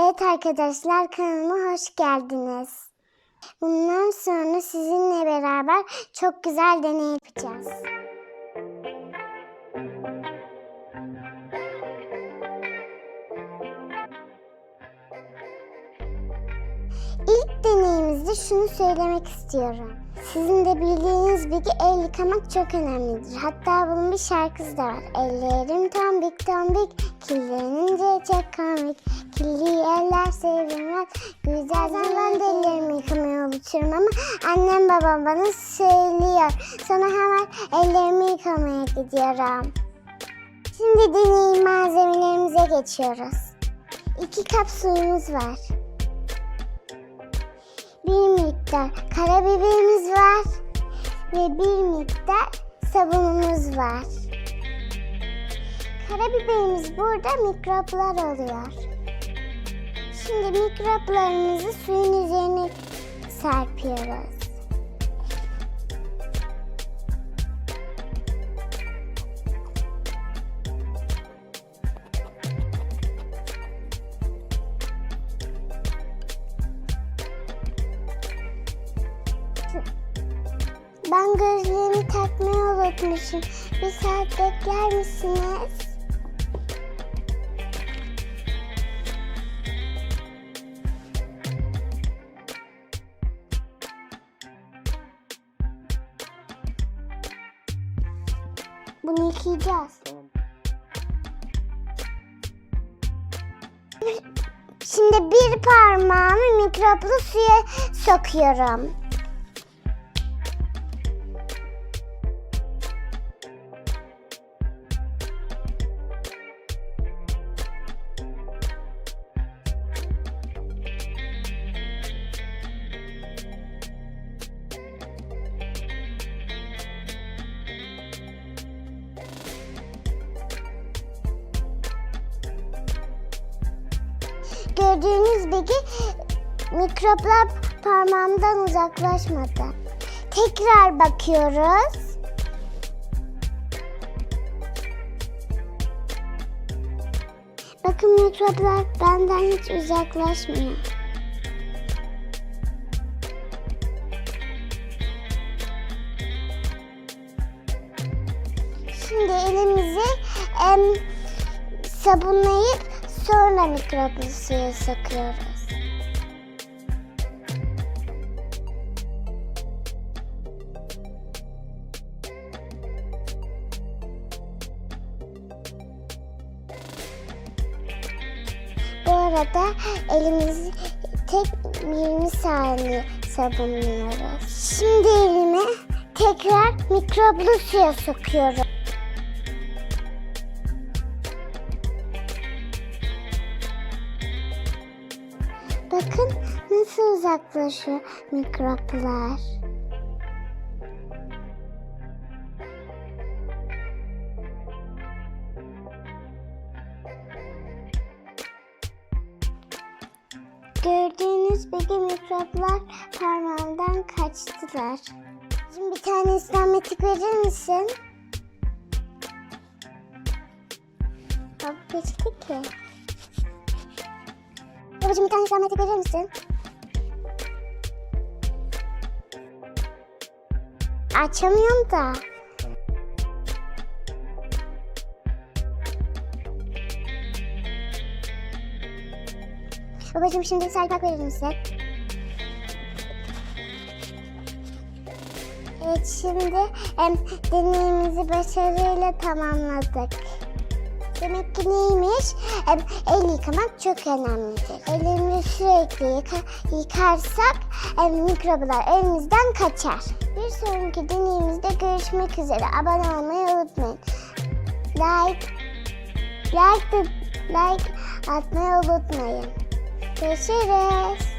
Evet arkadaşlar kanalıma hoş geldiniz. Bundan sonra sizinle beraber çok güzel deney yapacağız. İlk deneyimizde şunu söylemek istiyorum. Sizin de bildiğiniz gibi el yıkamak çok önemlidir. Hatta bunun bir şarkısı da var. Ellerim tombik tombik, kirlenince çok komik. Kirli eller sevilmez. Güzel de ellerimi yıkamayı unuturum ama annem babam bana söylüyor. Sonra hemen ellerimi yıkamaya gidiyorum. Şimdi deney malzemelerimize geçiyoruz. İki kap suyumuz var. Bir miktar karabiberimiz var ve bir miktar sabunumuz var. Karabiberimiz burada mikroplar oluyor. Şimdi mikroplarımızı suyun üzerine serpiyoruz. Ben gözlüğümü takmayı unutmuşum. Bir saat bekler misiniz? Bunu yıkayacağız. Şimdi bir parmağımı mikroplu suya sokuyorum. Gördüğünüz gibi mikroplar parmağımdan uzaklaşmadı. Tekrar bakıyoruz. Bakın mikroplar benden hiç uzaklaşmıyor. Şimdi elimizi em, sabunlayıp sonra mikroplu suya sokuyoruz. Bu arada elimizi tek 20 saniye sabunluyoruz. Şimdi elimi tekrar mikroplu suya sokuyorum. Bakın nasıl uzaklaşıyor mikroplar. Gördüğünüz gibi mikroplar parmağımdan kaçtılar. Şimdi bir tane ıslametik verir misin? Bak geçti ki. Babacığım bir tane ıslametik verir misin? Açamıyorum da. Babacığım şimdi selpak verir misin? Evet şimdi em, deneyimizi başarıyla tamamladık. Demek ki neymiş? El yıkamak çok önemlidir. Ellerimizi sürekli yıka, yıkarsak em, mikroplar elimizden kaçar. Bir sonraki deneyimizde görüşmek üzere. Abone olmayı unutmayın. Like, like, like atmayı unutmayın. Görüşürüz.